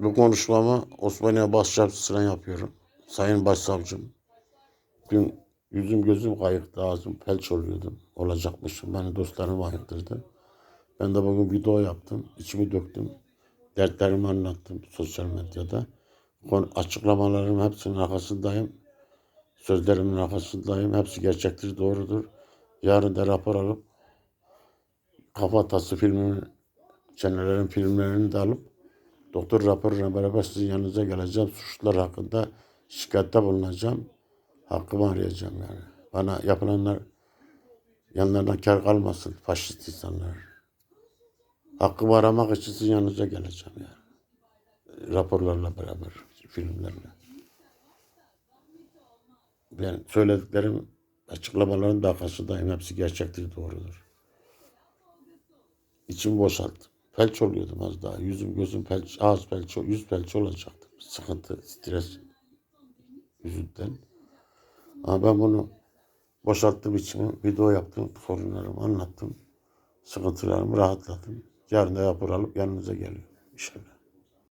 Bu konuşmamı Osmaniye Başsavcısına yapıyorum. Sayın Başsavcım. Dün yüzüm gözüm kayıktı, ağzım felç oluyordum. Olacakmışım. Beni dostlarım ayırttırdı. Ben de bugün video yaptım. içimi döktüm. Dertlerimi anlattım sosyal medyada. Açıklamalarım hepsinin arkasındayım. Sözlerimin arkasındayım. Hepsi gerçektir, doğrudur. Yarın da rapor alıp Kafatası filmini, Çenelerin filmlerini de alıp doktor raporuyla beraber sizin yanınıza geleceğim. Suçlular hakkında şikayette bulunacağım. Hakkımı arayacağım yani. Bana yapılanlar yanlarına kar kalmasın faşist insanlar. Hakkımı aramak için sizin yanınıza geleceğim yani. Raporlarla beraber, filmlerle. Ben söylediklerim, açıklamaların da arkasındayım. Hepsi gerçektir, doğrudur. İçimi boşalttım. Felç oluyordum az daha. Yüzüm gözüm felç, ağız felç, yüz felç olacaktı. Sıkıntı, stres yüzünden. Ama ben bunu boşalttım içimi. Video yaptım, sorunlarımı anlattım. Sıkıntılarımı rahatladım. Yarın da rapor alıp yanınıza geliyorum inşallah.